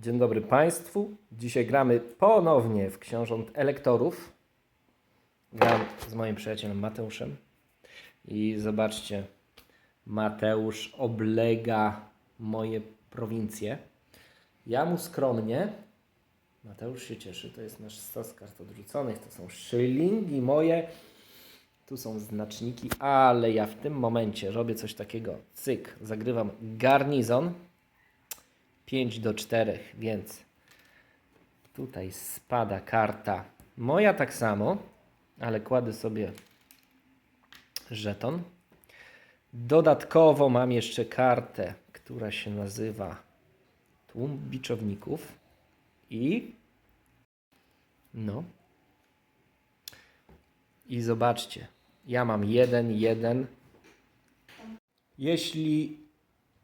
Dzień dobry Państwu. Dzisiaj gramy ponownie w Książąt Elektorów. Gram z moim przyjacielem Mateuszem. I zobaczcie, Mateusz oblega moje prowincje. Ja mu skromnie, Mateusz się cieszy, to jest nasz stos kart odrzuconych, to są szylingi moje. Tu są znaczniki, ale ja w tym momencie robię coś takiego. Cyk, zagrywam garnizon. 5 do 4, więc tutaj spada karta moja tak samo, ale kładę sobie żeton. Dodatkowo mam jeszcze kartę, która się nazywa Tłum Biczowników i no i zobaczcie, ja mam jeden, jeden. Jeśli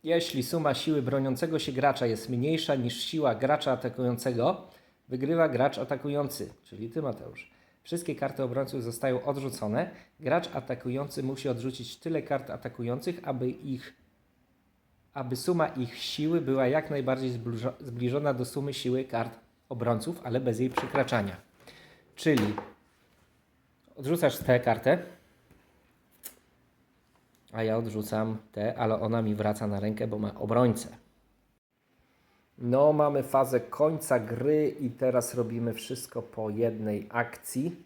jeśli suma siły broniącego się gracza jest mniejsza niż siła gracza atakującego, wygrywa gracz atakujący, czyli ty Mateusz. Wszystkie karty obrońców zostają odrzucone. Gracz atakujący musi odrzucić tyle kart atakujących, aby ich aby suma ich siły była jak najbardziej zbliżo- zbliżona do sumy siły kart obrońców, ale bez jej przekraczania. Czyli odrzucasz tę kartę, a ja odrzucam tę, ale ona mi wraca na rękę, bo ma obrońcę. No, mamy fazę końca gry i teraz robimy wszystko po jednej akcji.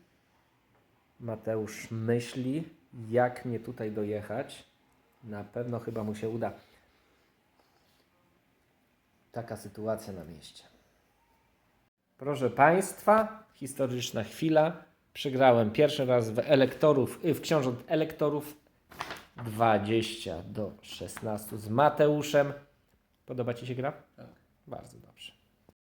Mateusz myśli, jak mnie tutaj dojechać. Na pewno chyba mu się uda. Taka sytuacja na mieście. Proszę Państwa, historyczna chwila. Przegrałem pierwszy raz w elektorów, w książąt elektorów 20 do 16 z Mateuszem. Podoba Ci się gra? Tak. Bardzo dobrze.